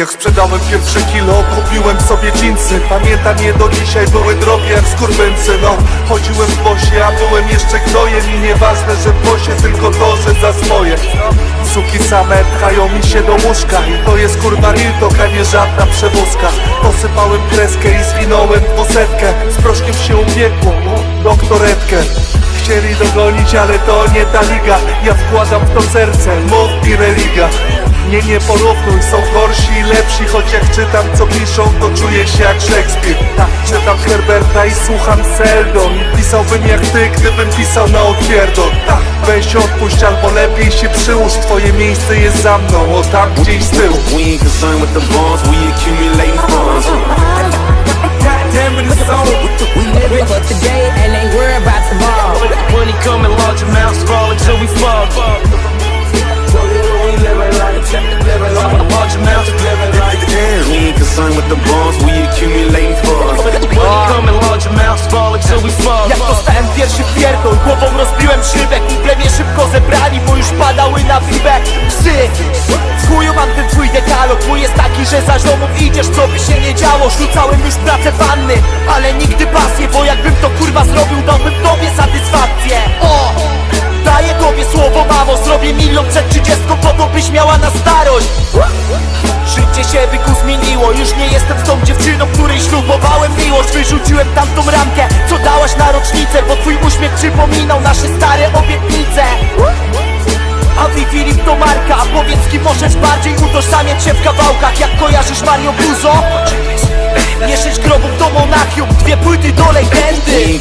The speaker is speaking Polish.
Jak sprzedałem pierwsze kilo, kupiłem sobie dżinsy. Pamiętam je do dzisiaj, były drogie jak skurwęcy No, chodziłem w bosie, a byłem jeszcze gnojem I nieważne, że w bosie, tylko to, że za swoje. Suki same pchają mi się do łóżka I to jest kurwa real talk, a nie żadna przewózka. Posypałem kreskę i zwinąłem dwusetkę. Z proszkiem się upiekło, doktoretkę. Chcieli dogonić, ale to nie ta liga. Ja wkładam w to serce, mów mi religia Nie, nie porównuj, są gorsi i lepsi Choć jak czytam co piszą, to czuję się jak Szekspir Tak, czytam Herberta i słucham Seldon. I pisałbym jak ty, gdybym pisał na odpierdol. Tak, weź odpuść albo lepiej się przyłóż Twoje miejsce jest za mną, o tam gdzieś z tyłu. We ain't concerned with the bonds, we accumulating funds. Głową rozbiłem szybę Kumple mnie szybko zebrali, bo już padały na wibę. Psy, w chuju mam ten twój dekalog Mój jest taki, że za ziomów idziesz, co by się nie działo. Rzucałem już pracę panny, ale nigdy pasję Bo jakbym to kurwa zrobił, dałbym tobie satysfakcję. O! Daję tobie słowo, mamo, zrobię milion przed trzydziestką Po to byś miała na starość. Życie się byku zmieniło Już nie jestem z tą dziewczyną, której ślubowałem miłość. Wyrzuciłem tamtą ramkę, co dałaś na rocznicę Bo twój uśmiech przypominał nasze stare obietnice. A ty Filip to marka, powiedz kim możesz bardziej utożsamiać się w kawałkach Jak kojarzysz Mario Buzo? Nie grobów do Monachium, dwie płyty do legendy